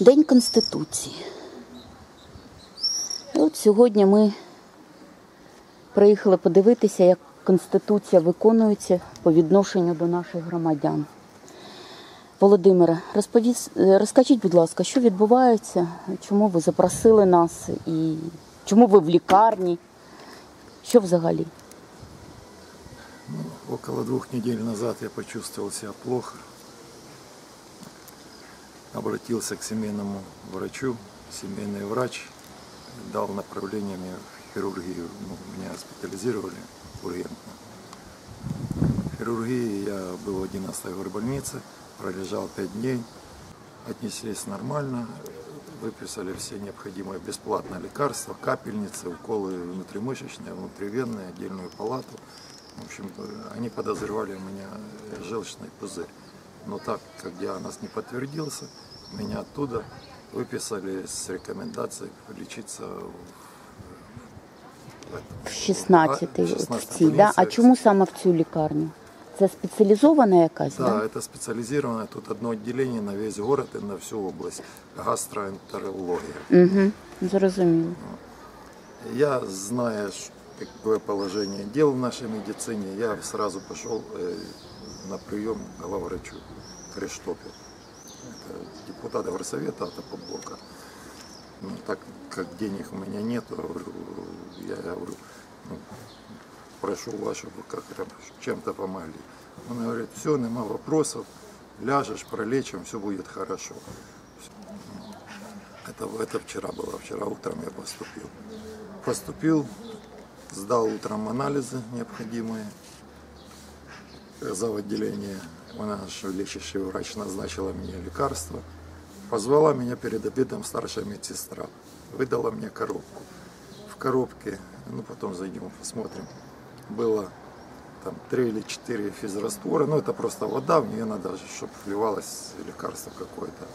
День Конституції. І от сьогодні ми приїхали подивитися, як Конституція виконується по відношенню до наших громадян. Володимире, розкажіть, будь ласка, що відбувається, чому ви запросили нас і чому ви в лікарні? Що взагалі? Около двух недель назад я почувствовал себя плохо. Обратился к семейному врачу. Семейный врач дал направление мне в хирургию. Ну, меня госпитализировали ургентно. В хирургии я был в 11 горбольнице, пролежал 5 дней. Отнеслись нормально, выписали все необходимые бесплатные лекарства, капельницы, уколы внутримышечные, внутривенные, отдельную палату. В общем, они подозревали у меня желчный пузырь Но так как диагноз не подтвердился, меня оттуда выписали с рекомендацией лечиться в, в этом, В 16-й в 16-й в цій, да? А больнице. чому саме в цю лікарню? Це спеціалізована якась, Да, да? это специализированное, тут одно отделение на весь город и на всю область. Гастроэнтерология. Угу, зрозуміло. Я, зная ш- какое положение дел в нашей медицине, я сразу пошел э, на прием главврачу Крештопе. Это депутат горсовета от Апоблока. Ну, так как денег у меня нет, я говорю, ну, прошу чтобы как чем-то помогли. Он говорит, все, нема вопросов, ляжешь, пролечим, все будет хорошо. Это, это вчера было, вчера утром я поступил. Поступил, сдал утром анализы необходимые. За отделение наш лечащий врач назначила мне лекарства. Позвала меня перед обедом старшая медсестра. Выдала мне коробку. В коробке, ну потом зайдем, посмотрим, было там три или четыре физраствора. Ну это просто вода, в нее надо, чтобы вливалось лекарство какое-то.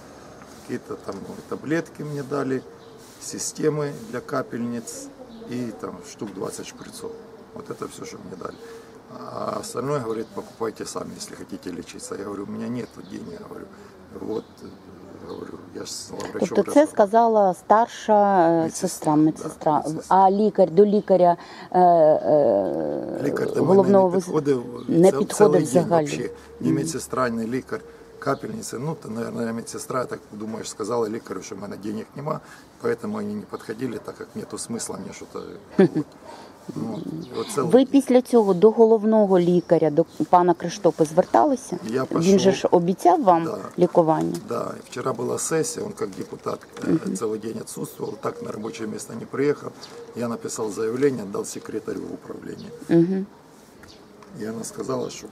Какие-то там ну, таблетки мне дали, системы для капельниц и там штук 20 шприцов. Вот это все, что мне дали. А остальное, говорит, покупайте сами, если хотите лечиться. Я говорю, у меня нет денег, говорю. Вот, говорю, я с врачом Тобто це сказала старша е, Медсестра, сестра, медсестра. да, медсестра. А лікар до лікаря е, е, Лікар до головного мене не підходив, не підходив цілий день взагалі. Ні медсестра, ні лікар, капельниці. Ну, то, наверное, медсестра, я так думаешь, сказала лікарю, що в мене денег нема, поэтому они не подходили, так как нету смысла мне что-то колоть. Ну, і от цілий Ви день. після цього до головного лікаря, до пана Криштопи зверталися? Я Він же пішов. ж обіцяв вам Да. лікування? Да, и вчера была сессия, он как депутат э, целый день отсутствовал, так на рабочее место не приехал. Я написал заявление, отдал секретарю в управление. И она сказала, что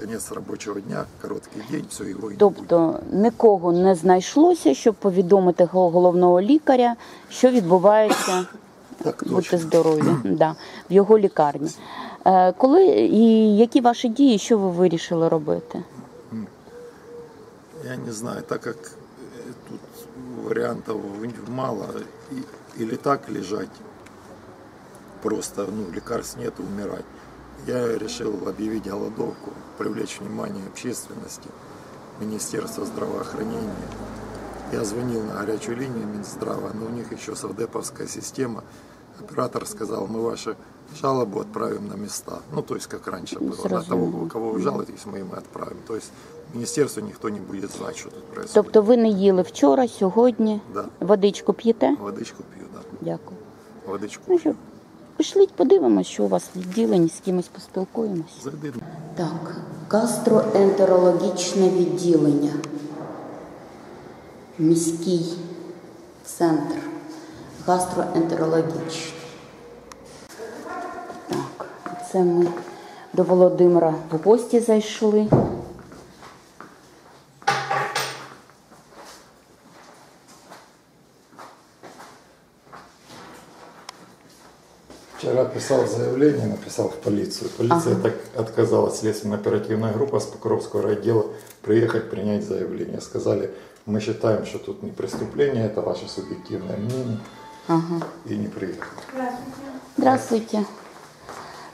конец рабочего дня, короткий день, все, его и. Тобто нікого не знайшлося, щоб повідомити головного лікаря, що відбувається. Так точно. здорові, да, в його лікарні. Е, коли і які ваші дії, що ви вирішили робити? Я не знаю, так как э, тут вариантов мало, и- или так лежать, просто, ну, лекарств нет, умирать. Я решил объявить голодовку, привлечь внимание общественности, Министерства здравоохранения. Я звонил на горячую линию Минздрава, но у них еще совдеповская система. Оператор сказал, мы ваши жалобу отправим на места. Ну, то есть, как раньше было. На того, кого вы жалуетесь, мы им и отправим. То есть, министерству никто не будет знать, что тут происходит. Тобто ви не їли вчора, сьогодні, Да. водичку п'єте? Водичку пью, да. Дякую. Водичку Ну що, пью. Пішліть, подивимося, що у вас в відділенні, з кимось поспілкуємось. Зайди. Так, гастроентерологічне відділення. Міський центр. Гастроентерологічний. Так, це ми до Володимира в гості зайшли. Вчера писал заявление, написал в полицию. Полиция так отказалась, следственно-оперативная группа с Покровского райотдела приехать принять заявление. Сказали, мы считаем, что тут не преступление, это ваше субъективное мнение. И не приехали. Здравствуйте.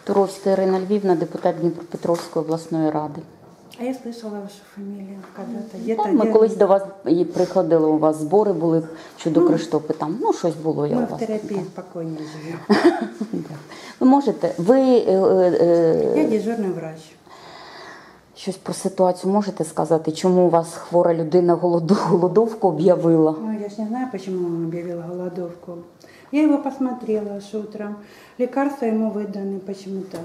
Туровська Ірина Львівна, депутат Дніпропетровської обласної ради. А я слышала вашу фамилию когда-то. Где-то Так, ми где- колись до вас і приходили, у вас збори були щодо Криштопи там. Ну, щось було я Мы у в вас. терапии спокойнее живем. Да. Ви можете, ви е, е, Я е, дежурный врач. щось про ситуацію можете сказати, чому у вас хвора людина голоду, голодовку об'явила? Ну, я ж не знаю, почему он объявил голодовку. Я его посмотрела аж утром. Лекарства ему выданы почему-то.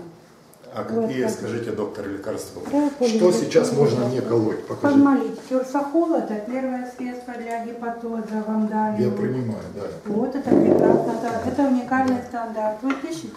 А Вот какие, так. скажите, доктор, лекарства? Да, Что сейчас можно не колоть? Покажите. Подмолить. Фюрсохол – это первое средство для гепатоза, вам дали. Я принимаю, да. Вот это прекрасно. Это, это уникальный стандарт. Вы пишете?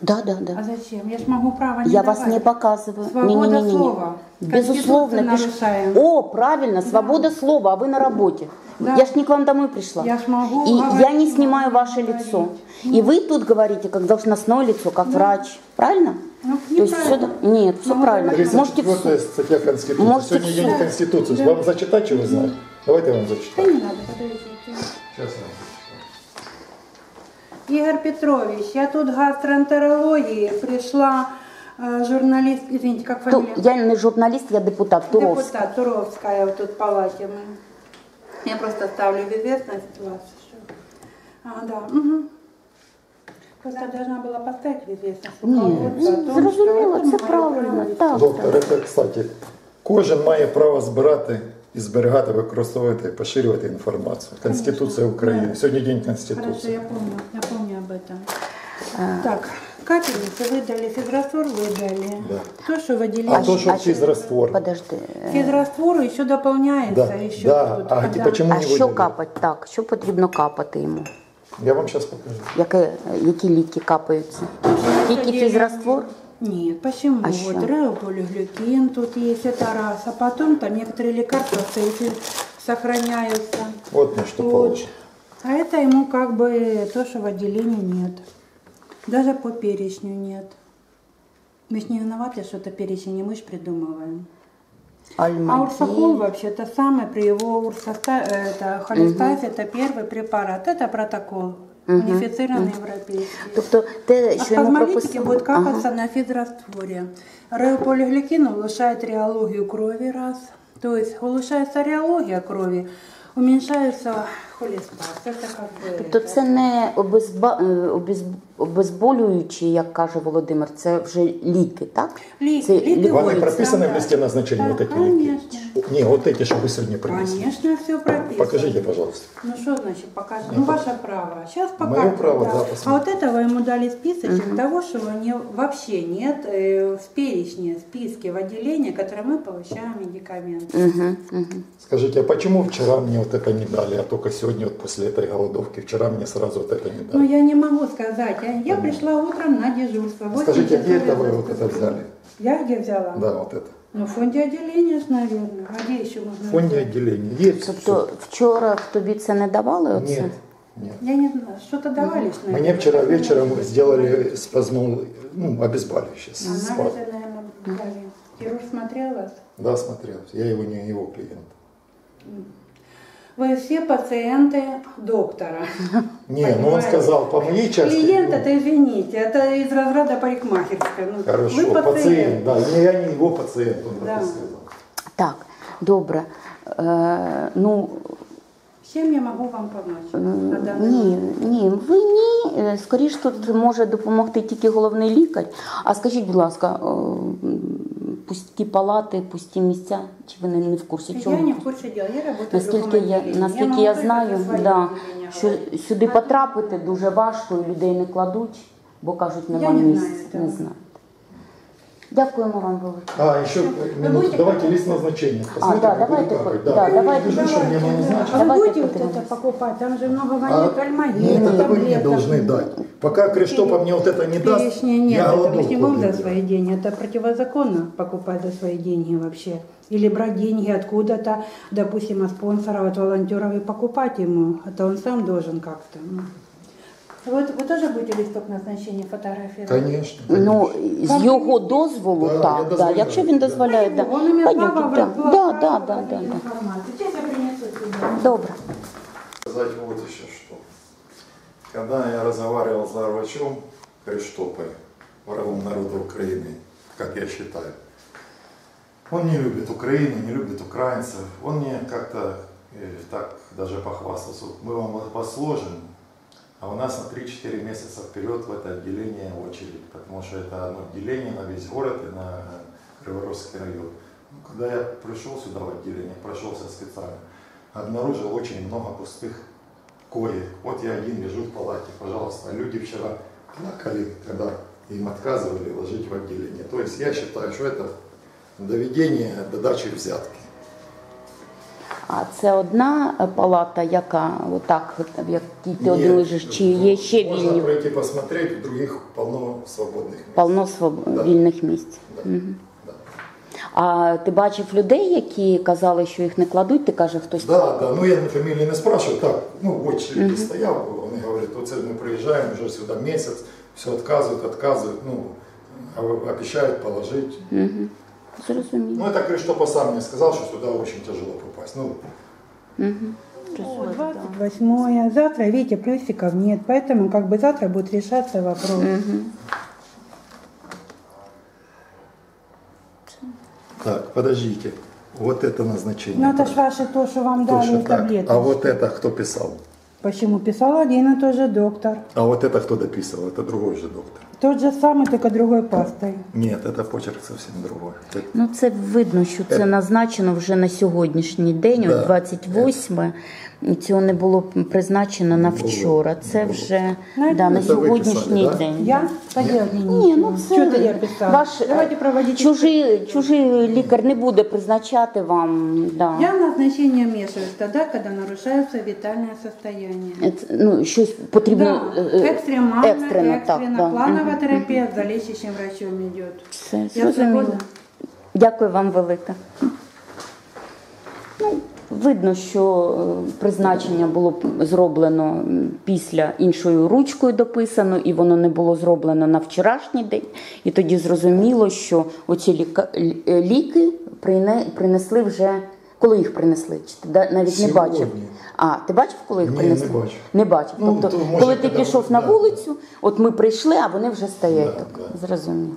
Да, да, А да. зачем? Я ж могу право не Я вас давать. не показываю. Свобода Не-не-не-не. слова. Безусловно. Пиш-. О, правильно, свобода слова, а вы на работе. Да. Я ж не к вам домой пришла. Я ж могу И говорить, я не снимаю ваше говорить. лицо. И вы тут говорите как должностное лицо, как врач. Правильно? Ну, То есть все, нет, все Ну, правильно. говорите. Можете всё. 34 статья Конституции. Можете Сегодня день всё. Конституции. Да. Вам зачитать, что вы знаете? Давайте я вам Да зачитаю. не надо, подождите. Сейчас я. Игорь Петрович, я тут гастроэнтерологии пришла э, журналист, извините, как фамилия? Я не журналист, я депутат Туровский. Депутат Туровская вот тут в палате мы. Я просто ставлю в известность вас. что- А, да. Угу. Просто должна была поставить в известность. Ні, руководство о том, что зрозуміло, это це моё правильно. право. Так, Доктор, так. це, кстати, кожен має право збирати і зберігати, використовувати і поширювати інформацію. Конституція України. Сьогодні день Хорошо, Конституції. я помню, я помню об этом. Так, капельницы выдали, физраствор выдали. Да. То, что в А отделении. то, що фізраствор. Подожди. е, Физраствор еще дополняется, Да, еще да. тут. А когда- почему А не що видали? капать? Так, що потрібно капати йому? Я вам зараз покажу. Яке, які ліки капаються? Тільки Что фізраствор? Нет, почему? А вот что? реополиглюкин тут есть, это раз. А потом там некоторые лекарства в сейфе сохраняются. От на що Вот. положено. А это ему как бы то, что в отделении нет. Даже по перечню нет. Мы ж не виноваты, что это перечень, не мы ж придумываем. А урсохол Альмадін. вообще-то самый при его урсоста... это, холестазе, это первый препарат. Это протокол. Унифицированный европейский. Тобто те, А спазмолитики прописано. будет Ага. на физрастворе. Реополигликин улучшает реологию крови раз. То есть улучшается реология крови, уменьшается холестаз. Это как бы... Тобто это. це не обезба... е, обез... обезболюючі, як каже Володимир, це вже ліки, так? Ліки, Це ліки лікують. Вони прописані в да. листі назначення, Да, вот эти ліки? конечно. Ні, вот эти, що ви сьогодні принесли. Конечно, все прописано. Покажите, пожалуйста. Ну что значит покажи? Ну ваше право. Сейчас Моё покажем. право, да, А посмотрим. вот этого ему дали списочек того, что у него вообще нет э, в перечне, списке в отделении, которые мы получаем медикаменты. Угу, угу. Скажите, а почему вчера мне вот это не дали, а только сегодня Вот после этой голодовки, вчера мне сразу вот это не Ну, дали? я не могу сказать. Я, я пришла утром на дежурство. Восемь Скажите, где это вы вот это взяли? Я где взяла? Да, вот это. Ну, в фонде отделения, ж, наверное. А где еще можно В фонде взять? отделения. Есть Тобто вчора тобі це не давали? Оце? Нет, нет. Я не знаю, что-то давали, ж, наверное. Мне вчера вечером сделали спазмол, ну, обезболивающее. Анализы, наверное, дали. Хирург смотрел вас? Да, смотрел. Я его не его клиент Вы все пациенты доктора. Не, ну он Понимаете? сказал, по моей части... Клиент ну, это, извините, это из разряда парикмахерской. Ну, Хорошо, вы пациент. пациент. да. Не, я не его пациент, он Да. так и сказал. Так, добре. Е, ну, Чем я могу вам помочь? на данный ні, момент? ні, ви ні. Е, Скоріш тут може допомогти тільки головний лікар. А скажіть, будь ласка, е, м, пусті палати, пусті місця, чи ви не, не в курсі Я чого? не в курсе дела, я работаю в Наскільки другом я, отделении. наскільки могу я только знаю, за свои да, отделения що говорить. сюди потрапити дуже важко і людей не кладуть, бо кажуть, Я немає не місць. знаю Не того. знаєте. Дякуємо вам велике. А, еще минуту, будете давайте лист назначения. А, Посмотрите, да, как давайте, буду капать. да, давайте. Бежишь, что мне Давайте, надо да. назначить. А вы Давайте будете вот подивимось. это покупать? Там же много А, ванит, альмагина, нет, это вы мне таблеток. должны дать. Пока Криштопа мне вот это не даст, Перечня нет, я это мы не будем за свои деньги. Это противозаконно покупать за свои деньги вообще. Или брать деньги откуда-то, допустим, от спонсоров, от волонтеров и покупать ему. Это он сам должен как-то. ну. Вот вы тоже будете листок назначения фотографировать? Конечно. Ну, з його дозволу, Да, я так, да, дозволяю. якщо він дозволяє, да. Он имеет Пойдемте, право да. Да, да, да, да, да. информацией. Сейчас я принесу тебе. Добре. Сказать вот еще что. Когда я разговаривал с врачом Криштопой, врагом народа Украины, как я считаю, Он не любит Украину, не любит украинцев. Он мне как-то э, так даже похвастался. Мы вам вас сложим, а у нас на 3-4 месяца вперед в это отделение очередь, потому что это одно отделение на весь город и на Криворожский район. Ну, Когда я пришел сюда в отделение, прошелся специально, обнаружил очень много пустых коек. Вот я один лежу в палате, пожалуйста. Люди вчера плакали, когда им отказывали ложить в отделение. То есть я считаю, что это доведение до дачи взятки. А це одна е, палата, яка отак, в якій ти один Нет, лежиш, чи є ще Можно вільні пройти посмотреть, в других полно свободных мест. полно своб... Да. вільних місць? Да. Да. А ти бачив людей, які казали, що їх не кладуть, ти каже, хтось Да, да, ну я на фамилии не спрашиваю, так, ну в очереди стоял, вони говорять, оце ми приїжджаємо вже сюди місяць, все відказують, відказують, ну, а ви- обіцяють положить. зрозуміло. Ну, это Криштопа сам мне сказал, что сюда очень тяжело попасть. Ну, Вот 28 завтра, видите, плюсиков нет, поэтому как бы завтра будет решаться вопрос. так, подождите, вот это назначение. Ну это ж ваше то, что вам Точно дали так. таблетки. А вот это кто писал? Почему писал один и тот же доктор? А вот это кто дописывал? Это другой же доктор. Тот же самый, только другой пастой. Нет, это почерк совсем другой. Это- Ну це видно, що це назначено вже на сьогоднішній день, Да. от 28 і цього не було призначено на вчора. Це вже Ну, да, на це ви сьогоднішній писали, да? день. Я? Поделать Ні, ну це Что-то я писала. Ваш Давайте проводить чужий, чужий лікар не буде призначати вам. Да. Я назначение вмешиваюсь тогда, когда нарушается витальное состояние. Це, Ну, щось потрібно Да, е, е, экстремально, екстрено, так, экстренно, да. плановая Мгм. терапия за лечащим врачом идет. Все, Я зрозуміло. Дякую вам велике. Ну, видно, що е, призначення було зроблено після іншою ручкою дописано, і воно не було зроблено на вчорашній день. І тоді зрозуміло, що оці е, ліки принесли вже. Коли їх принесли? Чи ти навіть не бачив? А, ти бачив, коли їх Ні, принесли? не бачив. Не бачив. Ну, тобто, то, коли ти пішов на вулицю, от ми прийшли, а вони вже стоять Да, так. да. Зрозумів.